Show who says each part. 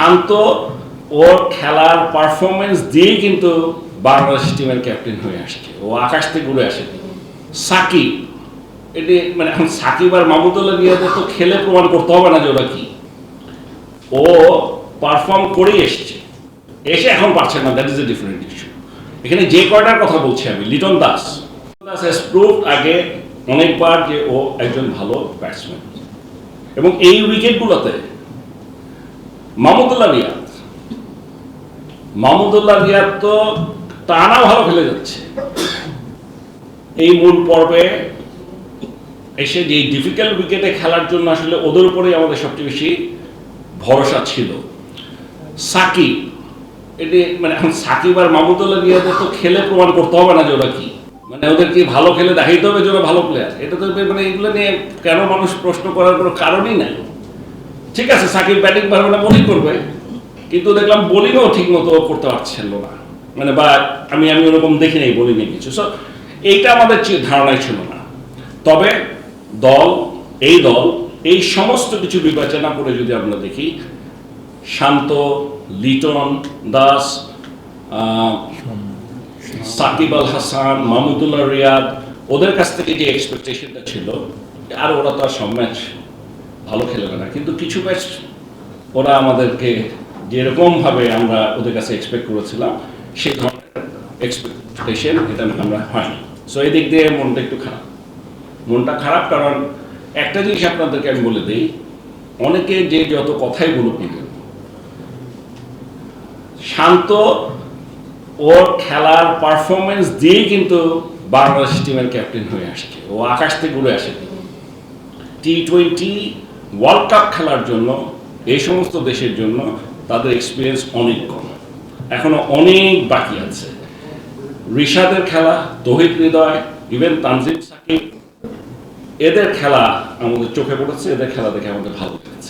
Speaker 1: শান্ত ওর খেলার পারফরমেন্স দিয়েই কিন্তু বাংলাদেশ টিমের ক্যাপ্টেন হয়ে আসছে ও আকাশ থেকে উড়ে আসে। সাকিব, এটি মানে এখন সাকিব আর মাহমুদুল্লাহ রিয়াদের তো খেলে প্রমাণ করতে হবে না যে ওরা কি। ও পারফর্ম করেই এসছে। এসে এখন পারছে না that is a different issue এখানে যে কয়টার কথা বলছি আমি, লিটন দাস। দাস হ্যাজ প্রুভ আগে অনেকবার যে ও একজন ভালো ব্যাটসম্যান এবং এই উইকেটগুলোতে মাহমুদুল্লাহ রিয়াদ। মাহমুদুল্লাহ রিয়াদ তো টানা ভালো খেলে যাচ্ছে। এই মূল পর্বে এসে যে ডিফিকাল্ট উইকেটে খেলার জন্য আসলে ওদের উপরেই আমাদের সবচেয়ে বেশি ভরসা ছিল। সাকিব এটি মানে এখন সাকিব আর মাহমুদুল্লাহ রিয়াদের তো খেলে প্রমাণ করতে হবে না যে ওরা কি। মানে ওদের কি ভালো খেলে দেখাইতে হবে যে ওরা ভালো প্লেয়ার এটা তো মানে এগুলো নিয়ে কেন মানুষ প্রশ্ন করার কোনো কারণই নাই। ঠিক আছে, সাকিব ব্যাটিং পারবে না, বোলিং করবে। কিন্তু দেখলাম বোলিংও ঠিক মতো করতে পারছিল না। মানে বা আমি আমি ওরকম দেখি নাই বোলিংয়ে কিছু। সো এইটা আমাদের ধারণায় ছিল না। তবে দল, এই দল, এই সমস্ত কিছু বিবেচনা করে যদি আমরা দেখি, শান্ত, লিটন দাস সাকিব আল হাসান, মাহমুদুল্লাহ রিয়াদ, ওদের কাছ থেকে যে এক্সপেকটেশনটা ছিল, আর ওরা তো আর সব ম্যাচ ভালো খেলবে না। কিন্তু কিছু ম্যাচ ওরা আমাদেরকে যেরকমভাবে আমরা ওদের কাছে এক্সপেক্ট করেছিলাম, সেই ধরনের এক্সপেকটেশন এটা আমরা হয়নি সো এই দিক দিয়ে মনটা একটু খারাপ। মনটা খারাপ কারণ একটা জিনিস আপনাদেরকে আমি বলে দিই, অনেকে যে যত কথাই বলুক না শান্ত ওর খেলার পারফরমেন্স দিয়েই কিন্তু বাংলাদেশ টিমের ক্যাপ্টেন হয়ে আসছে। ও আকাশ থেকে ঘুরে আসে টি টোয়েন্টি ওয়ার্ল্ড কাপ খেলার জন্য, এই সমস্ত দেশের জন্য তাদের এক্সপিরিয়েন্স অনেক কম। এখনও অনেক বাকি আছে। রিশাদের খেলা, তহিদ হৃদয় ইভেন তানজিম সাকিব, এদের খেলা আমাদের চোখে পড়েছে, এদের খেলা দেখে আমাদের ভালো লেগেছে।